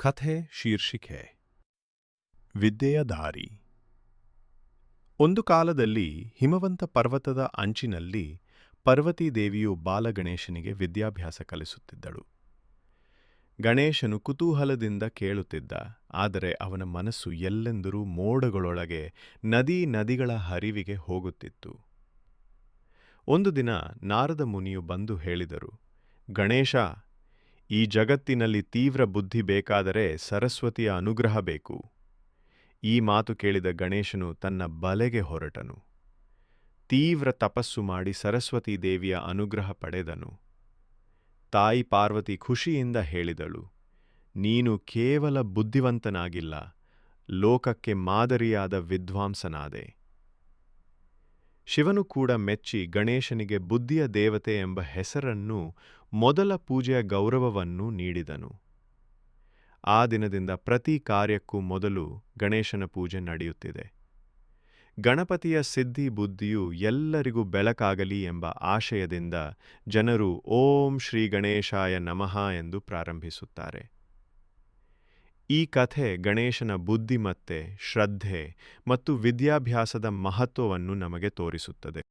ಕಥೆ ಶೀರ್ಷಿಕೆ. ವಿದ್ಯೆಯ ದಾರಿ. ಒಂದು ಕಾಲದಲ್ಲಿ ಹಿಮವಂತ ಪರ್ವತದ ಅಂಚಿನಲ್ಲಿ ಪರ್ವತೀದೇವಿಯು ಬಾಲಗಣೇಶನಿಗೆ ವಿದ್ಯಾಭ್ಯಾಸ ಕಲಿಸುತ್ತಿದ್ದಳು. ಗಣೇಶನು ಕುತೂಹಲದಿಂದ ಕೇಳುತ್ತಿದ್ದ, ಆದರೆ ಅವನ ಮನಸ್ಸು ಎಲ್ಲೆಂದರೂ ಮೋಡಗಳೊಳಗೆ ನದಿ ನದಿಗಳ ಹರಿವಿಗೆ ಹೋಗುತ್ತಿತ್ತು. ಒಂದು ದಿನ ನಾರದ ಮುನಿಯು ಬಂದು ಹೇಳಿದರು, ಗಣೇಶ ಈ ಜಗತ್ತಿನಲ್ಲಿ ತೀವ್ರ ಬುದ್ಧಿ ಬೇಕಾದರೆ ಸರಸ್ವತಿಯ ಅನುಗ್ರಹ ಬೇಕು. ಈ ಮಾತು ಕೇಳಿದ ಗಣೇಶನು ತನ್ನ ಬಲೆಗೆ ಹೊರಟನು. ತೀವ್ರ ತಪಸ್ಸು ಮಾಡಿ ಸರಸ್ವತೀ ದೇವಿಯ ಅನುಗ್ರಹ ಪಡೆದನು. ತಾಯಿ ಪಾರ್ವತಿ ಖುಷಿಯಿಂದ ಹೇಳಿದಳು, ನೀನು ಕೇವಲ ಬುದ್ಧಿವಂತನಾಗಿಲ್ಲ, ಲೋಕಕ್ಕೆ ಮಾದರಿಯಾದ ವಿದ್ವಾಂಸನಾದೆ. ಶಿವನು ಕೂಡ ಮೆಚ್ಚಿ ಗಣೇಶನಿಗೆ ಬುದ್ಧಿಯ ದೇವತೆ ಎಂಬ ಹೆಸರನ್ನು ಮೊದಲ ಪೂಜೆಯ ಗೌರವವನ್ನು ನೀಡಿದನು. ಆ ದಿನದಿಂದ ಪ್ರತಿ ಕಾರ್ಯಕ್ಕೂ ಮೊದಲು ಗಣೇಶನ ಪೂಜೆ ನಡೆಯುತ್ತಿದೆ. ಗಣಪತಿಯ ಸಿದ್ಧಿ ಬುದ್ಧಿಯು ಎಲ್ಲರಿಗೂ ಬೆಳಕಾಗಲಿ ಎಂಬ ಆಶಯದಿಂದ ಜನರು ಓಂ ಶ್ರೀ ಗಣೇಶಾಯ ನಮಃ ಎಂದು ಪ್ರಾರಂಭಿಸುತ್ತಾರೆ. ಈ ಕಥೆ ಗಣೇಶನ ಬುದ್ಧಿಮತ್ತೆ ಶ್ರದ್ಧೆ ಮತ್ತು ವಿದ್ಯಾಭ್ಯಾಸದ ಮಹತ್ವವನ್ನು ನಮಗೆ ತೋರಿಸುತ್ತದೆ.